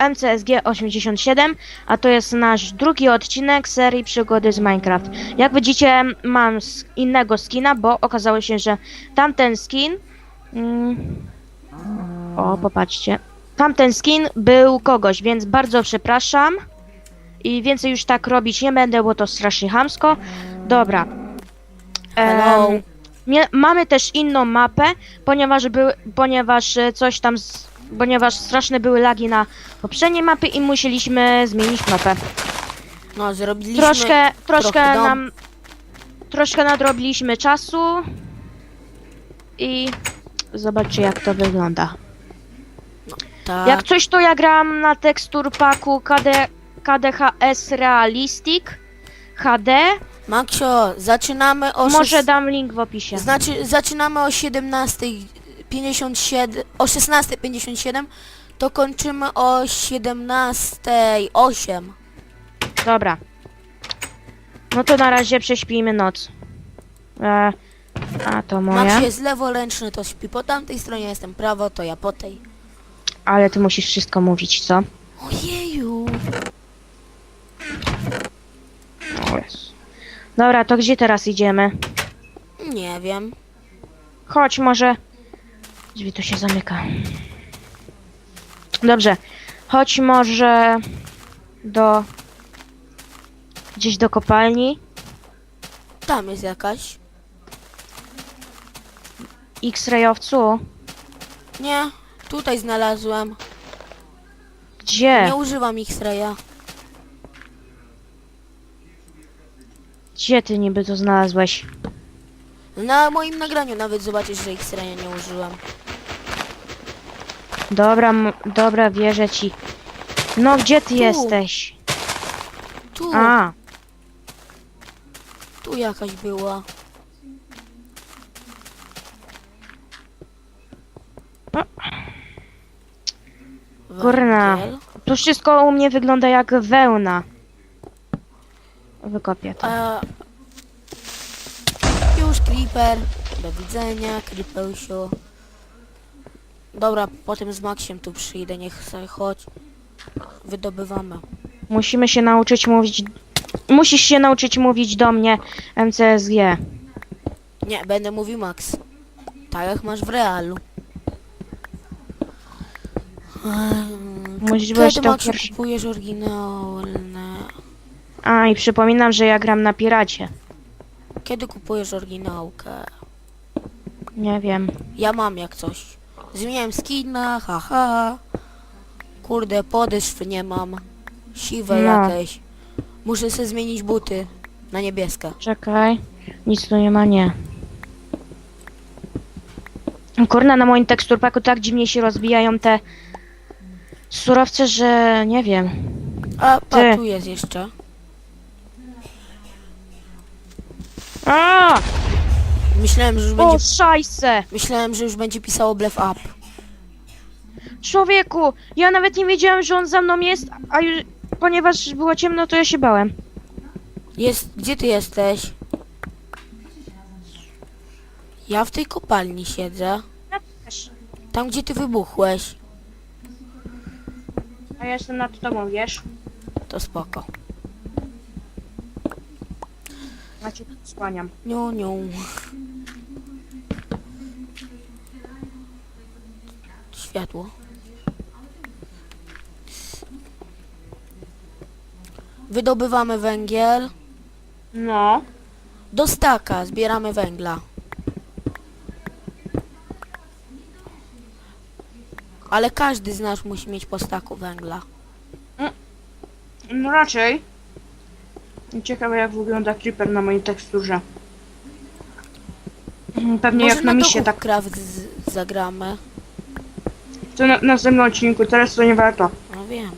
MCSG 87, a to jest nasz drugi odcinek serii przygody z Minecraft. Jak widzicie, mam innego skina, bo okazało się, że tamten skin. Mm, o, popatrzcie. Tamten skin był kogoś, więc bardzo przepraszam. I więcej już tak robić nie będę, bo to strasznie hamsko. Dobra. Hello. Em, Mie- mamy też inną mapę, ponieważ, był, ponieważ e, coś tam, z, ponieważ straszne były lagi na poprzedniej mapy i musieliśmy zmienić mapę. No, zrobiliśmy... Troszkę, troszkę dom. nam, troszkę nadrobiliśmy czasu i zobaczcie jak to wygląda. Tak. Jak coś to ja gram na tekstur paku KD, KDHS Realistic HD, Maksio, zaczynamy o... może dam link w opisie. Znaczy, zaczynamy o 17.57... O 16.57, to kończymy o 17.08. Dobra. No to na razie prześpijmy noc. E, a to moja. Maksio jest leworęczny, to śpi po tamtej stronie, jestem prawo, to ja po tej. Ale ty musisz wszystko mówić, co? Ojeju. O Jezu. Dobra, to gdzie teraz idziemy? Nie wiem. Chodź, może. Drzwi tu się zamyka. Dobrze. Chodź może do. Gdzieś do kopalni. Tam jest jakaś. X-rayowcu. Nie, tutaj znalazłem. Gdzie? Nie używam X-raya. Gdzie ty niby to znalazłeś? Na moim nagraniu nawet zobaczysz, że X-raya nie użyłem. Dobra, dobra, wierzę ci. No, gdzie ty Tu. jesteś? Tu, A, tu jakaś była. Kurna. Węgiel. to wszystko u mnie wygląda jak wełna. Wykopię to. A... Już Creeper. Do widzenia, Creeperusiu. Dobra, potem z Maxiem tu przyjdę, niech sobie chodź. Wydobywamy. Musimy się nauczyć mówić. Musisz się nauczyć mówić do mnie MCSG. Nie, będę mówił Max. Tak jak masz w realu. Ehm, Musisz być Kiedy to Maxu pierwszy. kupujesz oryginalne? A i przypominam, że ja gram na piracie. Kiedy kupujesz oryginałkę? Nie wiem. Ja mam jak coś. Zmieniałem skina, haha. Kurde, podeszw nie mam. Siwe No. jakieś. Muszę sobie zmienić buty na niebieska. Czekaj. Nic tu nie ma, nie. Kurna, na moim teksturpaku tak dziwnie się rozbijają te surowce, że nie wiem. A, pa, Ty. tu jest jeszcze. A! Myślałem, że już O, będzie... szajse! Myślałem, że już będzie pisało blef up. Człowieku, ja nawet nie wiedziałem, że on za mną jest, a już, ponieważ było ciemno, to ja się bałem. Jest, gdzie ty jesteś? Ja w tej kopalni siedzę. Tam, gdzie ty wybuchłeś. A ja jestem nad tobą, wiesz? To spoko. Ja cię skłaniam. Niu, niu. Wydobywamy węgiel. No. Do staka zbieramy węgla. Ale każdy z nas musi mieć po staku węgla. No raczej. Ciekawe jak wygląda creeper na mojej teksturze. Mhm, Pewnie Może jak na na misie, tak. Craft z- zagramy. To na następnym odcinku, teraz to nie warto. No wiem.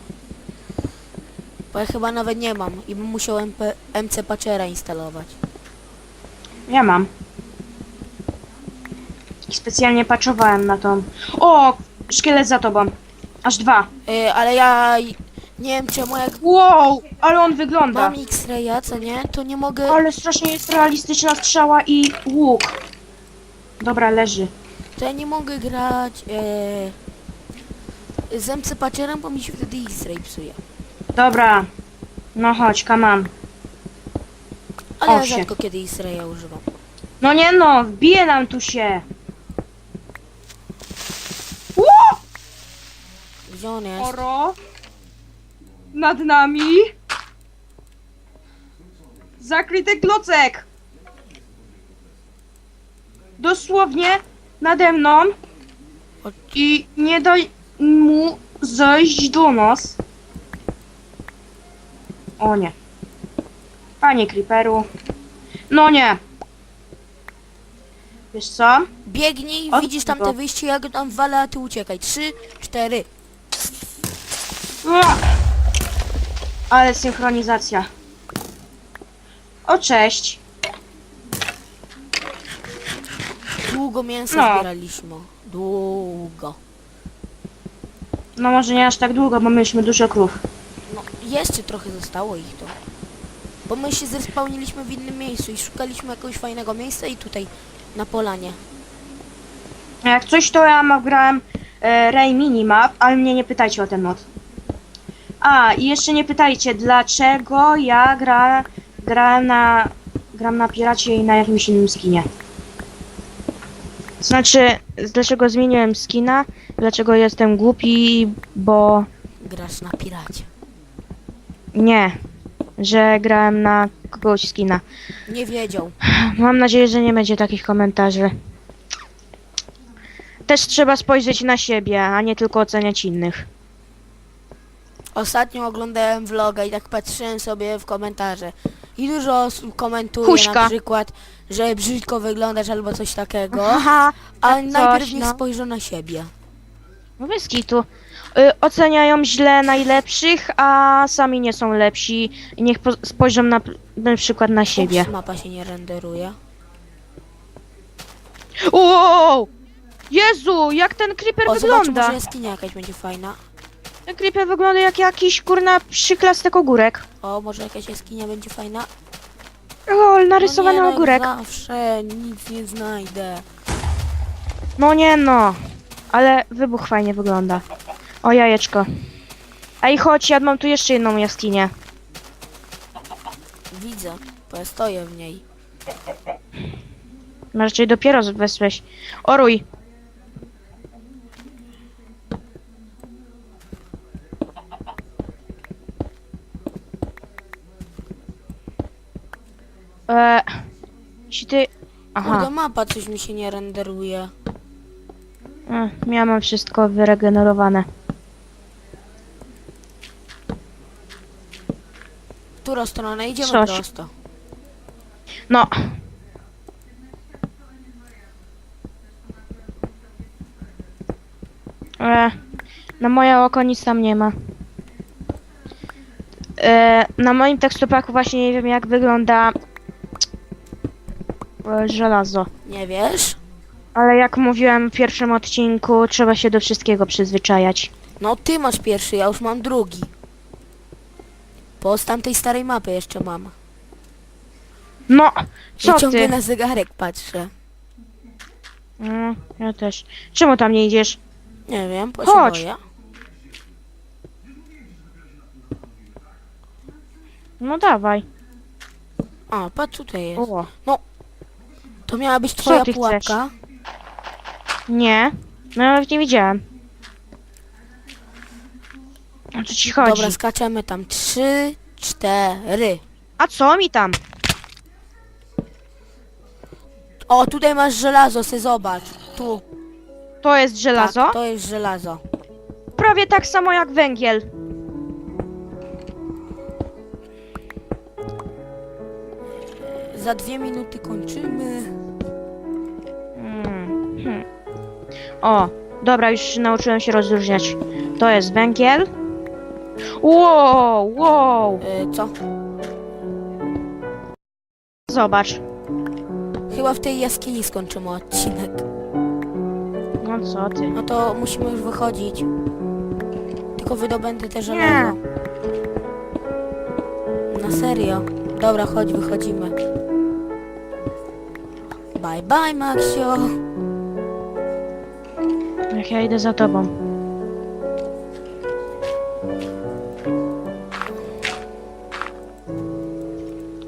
Bo ja chyba nawet nie mam i bym musiał MP, MC Patchera instalować. Ja mam. I specjalnie patrzowałem na tą. O! Szkielet za tobą. Aż dwa. Yy, ale ja nie wiem czemu jak Wow! Ale on wygląda. mam X-raya, co nie, to nie mogę... Ale strasznie jest realistyczna strzała i łuk. Dobra, leży. To ja nie mogę grać... Yy, zemcę paczerem, bo mi się wtedy X-ray psuje. Dobra. No chodź, on. Ale ja rzadko kiedy X-raya używam. No nie no, wbije nam tu się. Ło! Gdzie on jest? Oro. Nad nami. Zakryty klocek. Dosłownie nade mną. I nie daj mu zejść do nas. O nie. Panie Creeperu. No nie. Wiesz co? Biegnij, O, widzisz tam dobra. te wyjście, ja go tam walę, a ty uciekaj. Trzy, cztery. Ua! Ale synchronizacja. O, cześć. Długo mięsa No. zbieraliśmy. Długo. No może nie aż tak długo, bo mieliśmy dużo krów. No, jeszcze trochę zostało ich to. Bo my się zrespawniliśmy w innym miejscu i szukaliśmy jakiegoś fajnego miejsca i tutaj, na polanie. Jak coś, to ja grałem e, Ray Minimap, ale mnie nie pytajcie o ten mod. A, i jeszcze nie pytajcie, dlaczego ja gra, grałem na... Gram na Piracie i na jakimś innym skinie. Znaczy, dlaczego zmieniłem skina? Dlaczego jestem głupi, bo... Grasz na piracie. Nie, że grałem na kogoś skina. Nie wiedział. Mam nadzieję, że nie będzie takich komentarzy. Też trzeba spojrzeć na siebie, a nie tylko oceniać innych. Ostatnio oglądałem vloga i tak patrzyłem sobie w komentarze. I dużo osób komentuje Huśka. na przykład, że brzydko wyglądasz albo coś takiego. Aha, Ale coś, najpierw niech no. spojrzą na siebie. no bez kitu. Y, oceniają źle najlepszych, a sami nie są lepsi. Niech po- spojrzą na, na przykład na siebie. Ups, mapa się nie renderuje. Wow! Jezu, jak ten creeper O, zobacz, wygląda! może jaskinia jakaś będzie fajna. Ten creeper wygląda jak jakiś kurna przyklastek ogórek. O, może jakaś jaskinia będzie fajna. Lol, narysowany no nie, no, ogórek. Jak zawsze, nic nie znajdę. No nie no, ale wybuch fajnie wygląda. O jajeczko. Ej, chodź, ja mam tu jeszcze jedną jaskinię. Widzę, bo ja stoję w niej. No Raczej dopiero wesłeś. Oruj. Eee, czy ty... Kurde, Aha, mapa coś mi się nie renderuje. e, ja mam wszystko wyregenerowane. Która strona? Idziemy Coś. prosto. No. E, na moje oko nic tam nie ma. E, na moim tekstopaku właśnie nie wiem jak wygląda e, żelazo. Nie wiesz? Ale jak mówiłem w pierwszym odcinku, trzeba się do wszystkiego przyzwyczajać. No ty masz pierwszy, ja już mam drugi. Bo z tamtej starej mapy jeszcze mam. No, Ja co ciągle ty? na zegarek patrzę. Mm, ja też. Czemu tam nie idziesz? Nie wiem, bo Chodź. boję. No dawaj. A, patrz tutaj jest. O. To miała być twoja ty pułapka. Nie, no ja nawet nie widziałem. O co ci chodzi? Dobra, skaczemy tam. Trzy, cztery. A co mi tam? O, tutaj masz żelazo, se zobacz. Tu. To jest żelazo? Tak, to jest żelazo. Prawie tak samo jak węgiel. Za dwie minuty kończymy. Mm, hmm. O, dobra, już nauczyłem się rozróżniać. To jest węgiel. Wow, wow. Y, co? Zobacz. Chyba w tej jaskini skończymy odcinek. No co ty? No to musimy już wychodzić. Tylko wydobędę te żelazo. Na serio. Dobra, chodź, wychodzimy. Bye bye, Maxio. Jak ja idę za tobą.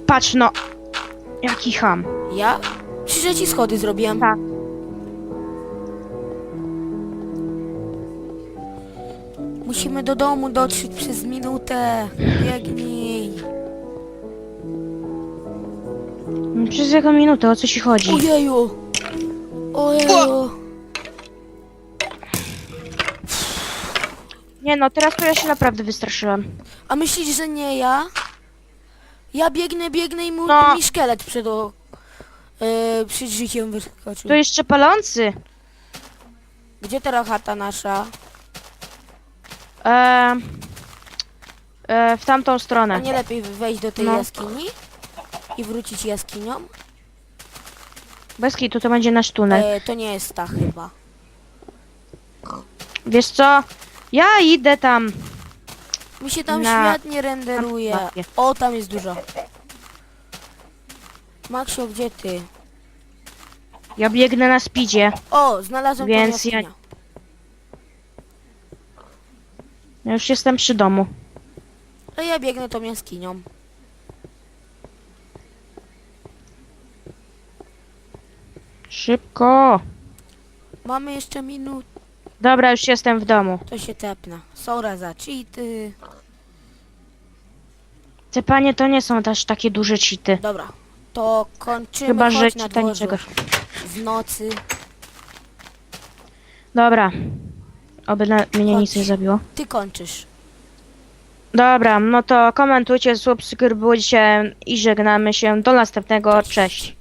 Patrz no. Jaki ham. Ja? Czy że ci schody zrobiłem? Tak. Musimy do domu dotrzeć przez minutę. Biegnij. Przez jaką minutę, o co ci chodzi? Ojeju. Ojeju. Nie no, teraz to ja się naprawdę wystraszyłem. A myślisz, że nie ja? Ja biegnę, biegnę i mu, No. mi szkielet przed, o, yy, przed życiem wyskoczył. To jeszcze palący. Gdzie teraz chata nasza? E, e, w tamtą A stronę. nie lepiej wejść do tej No. jaskini? I wrócić jaskinią? Bez kitu, to będzie nasz tunel. E, to nie jest ta chyba. Wiesz co? Ja idę tam. Mi się tam Na- świetnie renderuje. na mapie. O, tam jest dużo. Maksio, gdzie ty? Ja biegnę na speedzie. O, znalazłem Więc ja-. Ja już jestem przy domu. A ja biegnę tą jaskinią. Szybko. Mamy jeszcze minut, Dobra, już jestem w domu. to się tepnę. Sora za cheaty. Te panie to nie są też takie duże cheaty. Dobra, to kończymy Chyba, że chodź na cheata dworzu. niczego. W nocy. Dobra. Oby na mnie nic Chodź. nie zabiło. Ty kończysz. Dobra, no to komentujcie, subskrybujcie i żegnamy się. Do następnego. Cześć.